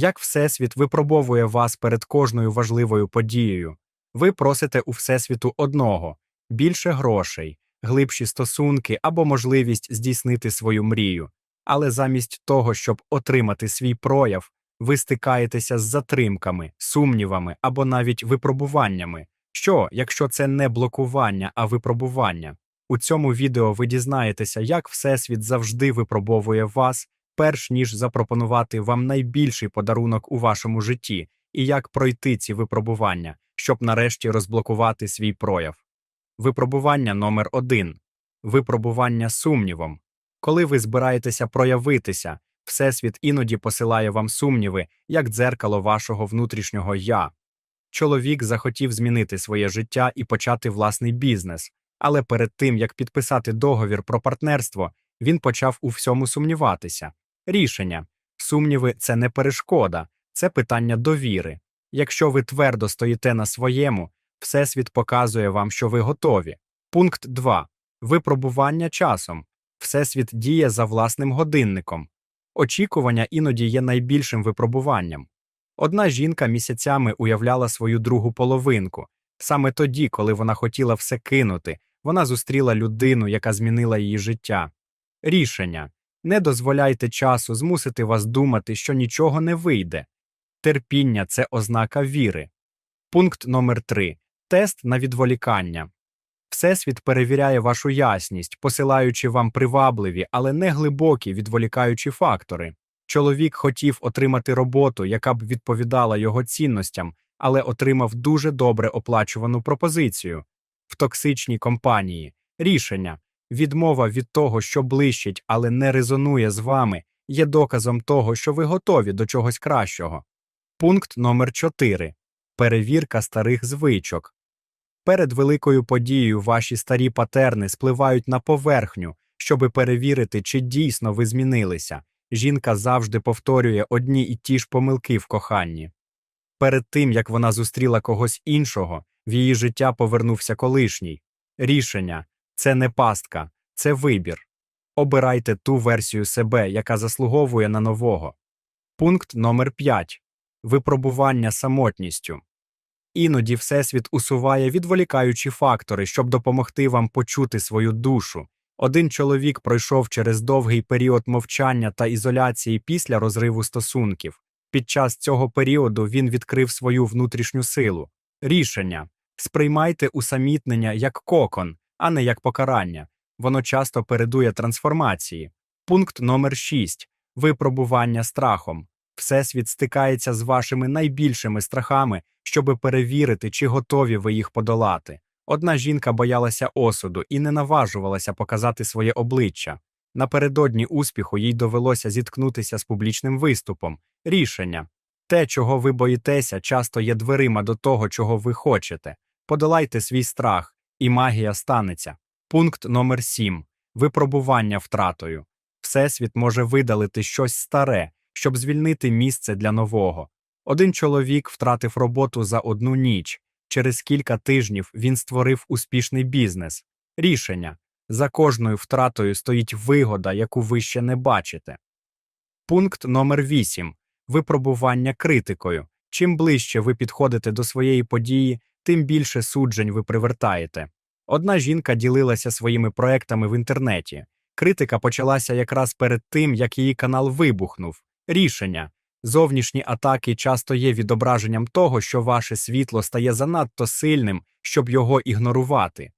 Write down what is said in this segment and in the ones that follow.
Як Всесвіт випробовує вас перед кожною важливою подією. Ви просите у Всесвіту одного більше грошей, глибші стосунки або можливість здійснити свою мрію. Але замість того, щоб отримати свій прояв, ви стикаєтеся з затримками, сумнівами або навіть випробуваннями. Що, якщо це не блокування, а випробування? У цьому відео ви дізнаєтеся, як Всесвіт завжди випробовує вас, перш ніж запропонувати вам найбільший подарунок у вашому житті, і як пройти ці випробування, щоб нарешті розблокувати свій прояв. Випробування номер 1 Випробування сумнівом. Коли ви збираєтеся проявитися, Всесвіт іноді посилає вам сумніви, як дзеркало вашого внутрішнього я. Чоловік захотів змінити своє життя і почати власний бізнес, але перед тим як підписати договір про партнерство, він почав у всьому сумніватися. Рішення сумніви це не перешкода, це питання довіри. Якщо ви твердо стоїте на своєму, Всесвіт показує вам, що ви готові. Пункт 2. Випробування часом. Всесвіт діє за власним годинником. Очікування іноді є найбільшим випробуванням. Одна жінка місяцями уявляла свою другу половинку. Саме тоді, коли вона хотіла все кинути, вона зустріла людину, яка змінила її життя. Рішення не дозволяйте часу змусити вас думати, що нічого не вийде. Терпіння це ознака віри. Пункт номер 3. Тест на відволікання. Всесвіт перевіряє вашу ясність, посилаючи вам привабливі, але не глибокі відволікаючі фактори. Чоловік хотів отримати роботу, яка б відповідала його цінностям, але отримав дуже добре оплачувану пропозицію в токсичній компанії. Рішення відмова від того, що блищить, але не резонує з вами, є доказом того, що ви готові до чогось кращого. Пункт номер 4. Перевірка старих звичок. Перед великою подією ваші старі патерни спливають на поверхню, щоби перевірити, чи дійсно ви змінилися. Жінка завжди повторює одні і ті ж помилки в коханні. Перед тим, як вона зустріла когось іншого, в її життя повернувся колишній. Рішення це не пастка, це вибір. Обирайте ту версію себе, яка заслуговує на нового. Пункт номер 5. Випробування самотністю. Іноді Всесвіт усуває відволікаючі фактори, щоб допомогти вам почути свою душу. Один чоловік пройшов через довгий період мовчання та ізоляції після розриву стосунків. Під час цього періоду він відкрив свою внутрішню силу. Рішення сприймайте усамітнення як кокон, а не як покарання. Воно часто передує трансформації. Пункт номер 6. Випробування страхом. Всесвіт стикається з вашими найбільшими страхами, щоби перевірити, чи готові ви їх подолати. Одна жінка боялася осуду і не наважувалася показати своє обличчя. Напередодні успіху їй довелося зіткнутися з публічним виступом. Рішення те, чого ви боїтеся, часто є дверима до того, чого ви хочете. Подолайте свій страх, і магія станеться. Пункт номер 7. Випробування втратою. Всесвіт може видалити щось старе, щоб звільнити місце для нового. Один чоловік втратив роботу за одну ніч. Через кілька тижнів він створив успішний бізнес. Рішення за кожною втратою стоїть вигода, яку ви ще не бачите. Пункт номер 8. Випробування критикою. Чим ближче ви підходите до своєї події, тим більше суджень ви привертаєте. Одна жінка ділилася своїми проектами в інтернеті. Критика почалася якраз перед тим, як її канал вибухнув. Рішення Зовнішні атаки часто є відображенням того, що ваше світло стає занадто сильним, щоб його ігнорувати.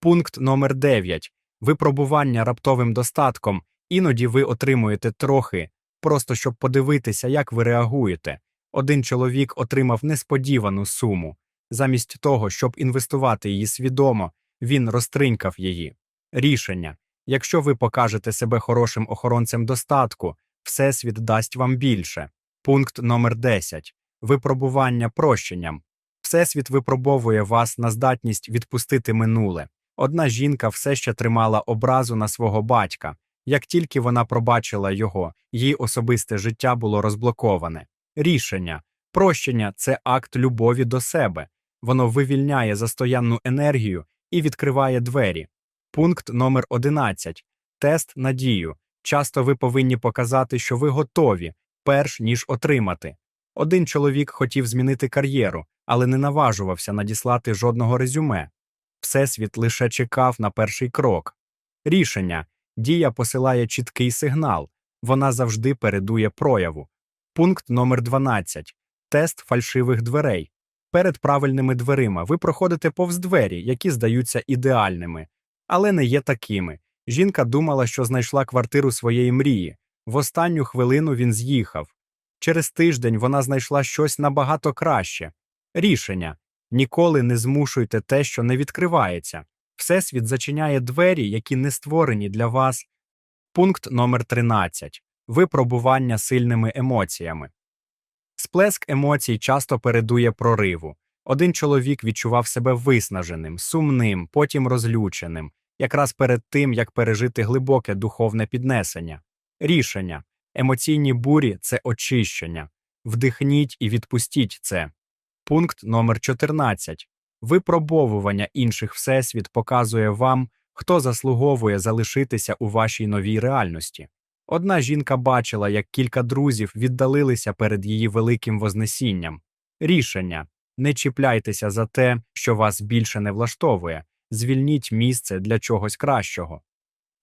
Пункт номер 9. Випробування раптовим достатком. Іноді ви отримуєте трохи, просто щоб подивитися, як ви реагуєте. Один чоловік отримав несподівану суму. Замість того, щоб інвестувати її свідомо, він розтринькав її. Рішення якщо ви покажете себе хорошим охоронцем достатку, Всесвіт дасть вам більше. Пункт номер 10. Випробування прощенням. Всесвіт випробовує вас на здатність відпустити минуле. Одна жінка все ще тримала образу на свого батька. Як тільки вона пробачила його, її особисте життя було розблоковане. Рішення прощення це акт любові до себе. Воно вивільняє застоянну енергію і відкриває двері. Пункт номер 11. Тест надію. Часто ви повинні показати, що ви готові, перш ніж отримати. Один чоловік хотів змінити кар'єру, але не наважувався надіслати жодного резюме. Всесвіт лише чекав на перший крок. Рішення дія посилає чіткий сигнал, вона завжди передує прояву. Пункт номер 12. Тест фальшивих дверей. Перед правильними дверима ви проходите повз двері, які здаються ідеальними, але не є такими. Жінка думала, що знайшла квартиру своєї мрії. В останню хвилину він з'їхав. Через тиждень вона знайшла щось набагато краще. Рішення ніколи не змушуйте те, що не відкривається. Всесвіт зачиняє двері, які не створені для вас. Пункт номер 13. Випробування сильними емоціями. Сплеск емоцій часто передує прориву. Один чоловік відчував себе виснаженим, сумним, потім розлюченим, якраз перед тим, як пережити глибоке духовне піднесення. Рішення емоційні бурі це очищення. Вдихніть і відпустіть це. Пункт номер 14. Випробовування інших всесвіт показує вам, хто заслуговує залишитися у вашій новій реальності. Одна жінка бачила, як кілька друзів віддалилися перед її великим вознесінням. Рішення не чіпляйтеся за те, що вас більше не влаштовує, звільніть місце для чогось кращого.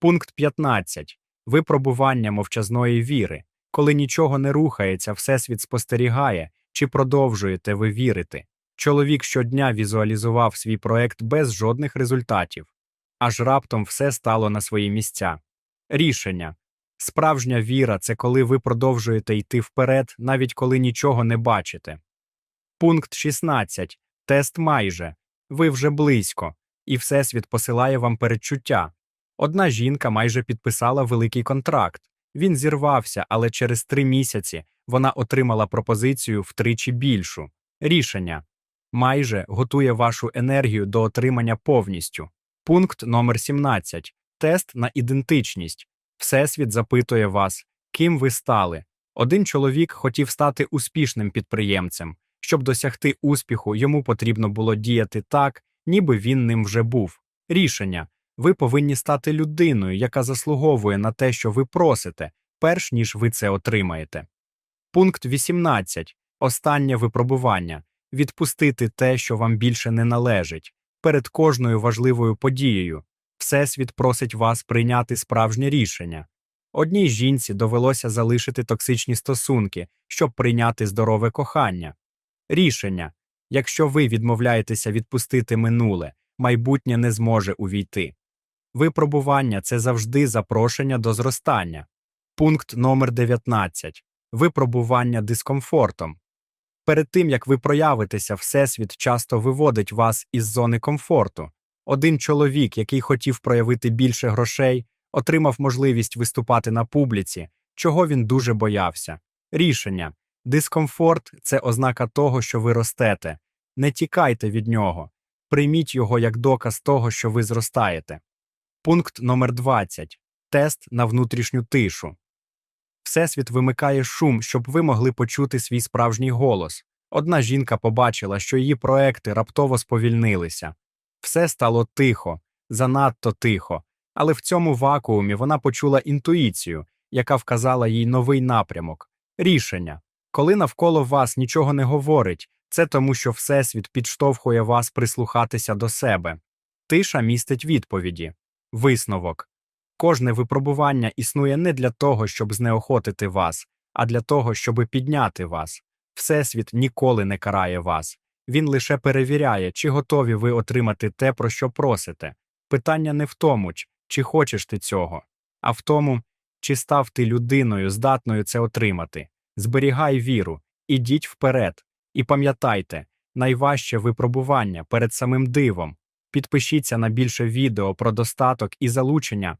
Пункт 15. Випробування мовчазної віри. Коли нічого не рухається, Всесвіт спостерігає, чи продовжуєте ви вірити. Чоловік щодня візуалізував свій проект без жодних результатів, аж раптом все стало на свої місця. Рішення справжня віра це коли ви продовжуєте йти вперед, навіть коли нічого не бачите. Пункт 16. Тест майже. Ви вже близько, і Всесвіт посилає вам передчуття. Одна жінка майже підписала великий контракт. Він зірвався, але через три місяці вона отримала пропозицію втричі більшу. Рішення майже готує вашу енергію до отримання повністю. Пункт номер 17. Тест на ідентичність. Всесвіт запитує вас, ким ви стали. Один чоловік хотів стати успішним підприємцем. Щоб досягти успіху, йому потрібно було діяти так, ніби він ним вже був. Рішення ви повинні стати людиною, яка заслуговує на те, що ви просите, перш ніж ви це отримаєте. Пункт 18. Останнє випробування відпустити те, що вам більше не належить. Перед кожною важливою подією Всесвіт просить вас прийняти справжнє рішення. Одній жінці довелося залишити токсичні стосунки, щоб прийняти здорове кохання. Рішення якщо ви відмовляєтеся відпустити минуле, майбутнє не зможе увійти. Випробування це завжди запрошення до зростання. Пункт номер 19. Випробування дискомфортом. Перед тим як ви проявитеся, Всесвіт часто виводить вас із зони комфорту. Один чоловік, який хотів проявити більше грошей, отримав можливість виступати на публіці, чого він дуже боявся. Рішення дискомфорт це ознака того, що ви ростете. Не тікайте від нього, прийміть його як доказ того, що ви зростаєте. Пункт номер 20. Тест на внутрішню тишу. Всесвіт вимикає шум, щоб ви могли почути свій справжній голос. Одна жінка побачила, що її проекти раптово сповільнилися. Все стало тихо, занадто тихо, але в цьому вакуумі вона почула інтуїцію, яка вказала їй новий напрямок рішення. Коли навколо вас нічого не говорить, це тому, що Всесвіт підштовхує вас прислухатися до себе. Тиша містить відповіді, висновок. Кожне випробування існує не для того, щоб знеохотити вас, а для того, щоб підняти вас. Всесвіт ніколи не карає вас. Він лише перевіряє, чи готові ви отримати те, про що просите. Питання не в тому, чи хочеш ти цього, а в тому, чи став ти людиною, здатною це отримати. Зберігай віру, ідіть вперед. І пам'ятайте, найважче випробування перед самим дивом. Підпишіться на більше відео про достаток і залучення